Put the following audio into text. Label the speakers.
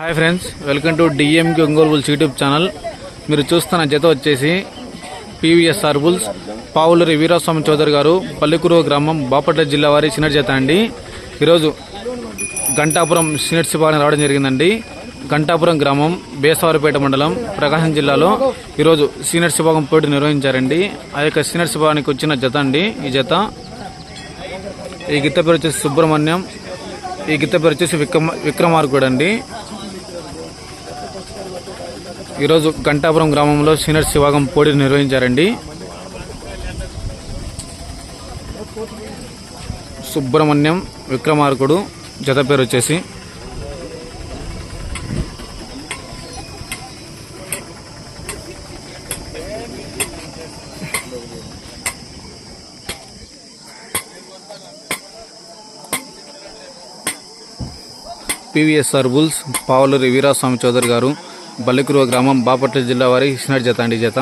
Speaker 1: Hi friends welcome to డిఎంకి Ongole bulls YouTube channel. మీరు చూస్తున్న జత వచ్చేసి పీవీఎస్ఆర్ బుల్స్. పావులూరి వీరాస్వామి చౌదరి గారు పల్లికురు గ్రామం బాపట్ల జిల్లా వారి సినర్ జత అండి. ఈరోజు గంటాపురం సినర్ శివాని రావడం జరిగిందండి. గంటాపురం గ్రామం బేసవారిపేట మండలం ప్రకాశం జిల్లాలో ఈరోజు సీనియర్ శిభాగం పోటీ నిర్వహించారండి. ఆ యొక్క సీనియర్ శిభాగానికి వచ్చిన జత అండి ఈ జత. ఈ గిత్త పేరు వచ్చేసి సుబ్రహ్మణ్యం ఈ గిత్త పేరు వచ్చేసి విక్రమ విక్రమార్కుడు అండి. ఈరోజు గంటాపురం గ్రామంలో సీనియర్ శివాగం పోటీ నిర్వహించారండి. సుబ్రహ్మణ్యం విక్రమార్కుడు జత పేరు వచ్చేసి పివిఎస్ఆర్ బుల్స్ పావులూరి వీరాస్వామి చౌదరి గారు బల్లికురువ గ్రామం బాపట్ల జిల్లా వారి సినర్ జత అండి ఈ జత.